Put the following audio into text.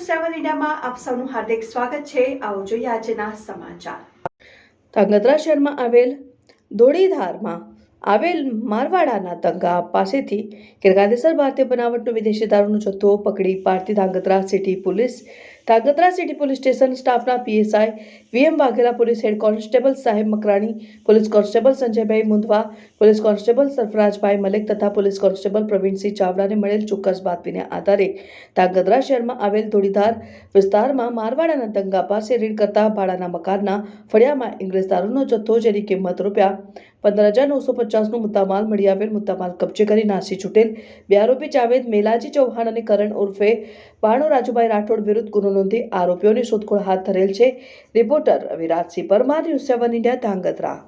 સેવન ઇન્ડિયામાં આપ સૌનું હાર્દિક સ્વાગત છે. આવો જોઈએ આજના સમાચાર. ધ્રાંગધ્રા શહેરમાં આવેલ દોડીધારમાં આવેલ મારવાડાના તંગા પાસેથી ગેરકાયદેસર ભારતીય બનાવટનો વિદેશી દારૂનો જથ્થો પકડી પાડતી Dhrangadhra city police Dhrangadhra city police station સ્ટાફના PSI VM Vaghela police head constable સાહેબ મકરાણી, પોલીસ કોન્સ્ટેબલ સંજયભાઈ મુંદવા પોલીસ કોન્સ્ટેબલ સરફરાજભાઈ મલિક તથા પોલીસ કોન્સ્ટેબલ પ્રવીણસિંહ ચાવડાને મળેલ ચોક્કસ બાતમીને આધારે ધ્રાંગધ્રા શહેરમાં આવેલ ધોળીધાર વિસ્તારમાં મારવાડાના દંગા પાસે રેડ કરતા ભાડાના મકાનના ફળિયામાં ઇંગ્લિશ દારૂનો જથ્થો જેની કિંમત રૂપિયા પંદર હજાર નવસો પચાસનો મુદ્દામાલ મળી આવેલ મુદ્દામાલ કબજે કરી નાસી છૂટેલ. બે આરોપી જાવેદ મેલાજી ચૌહાણ અને કરણ ઉર્ફે બાણુ રાજુભાઈ રાઠોડ વિરુદ્ધ ગુનો નોંધી આરોપીઓની શોધખોળ હાથ ધરેલ છે. Reporter Ravirajsinh Parmar news seven India Dhangadhra.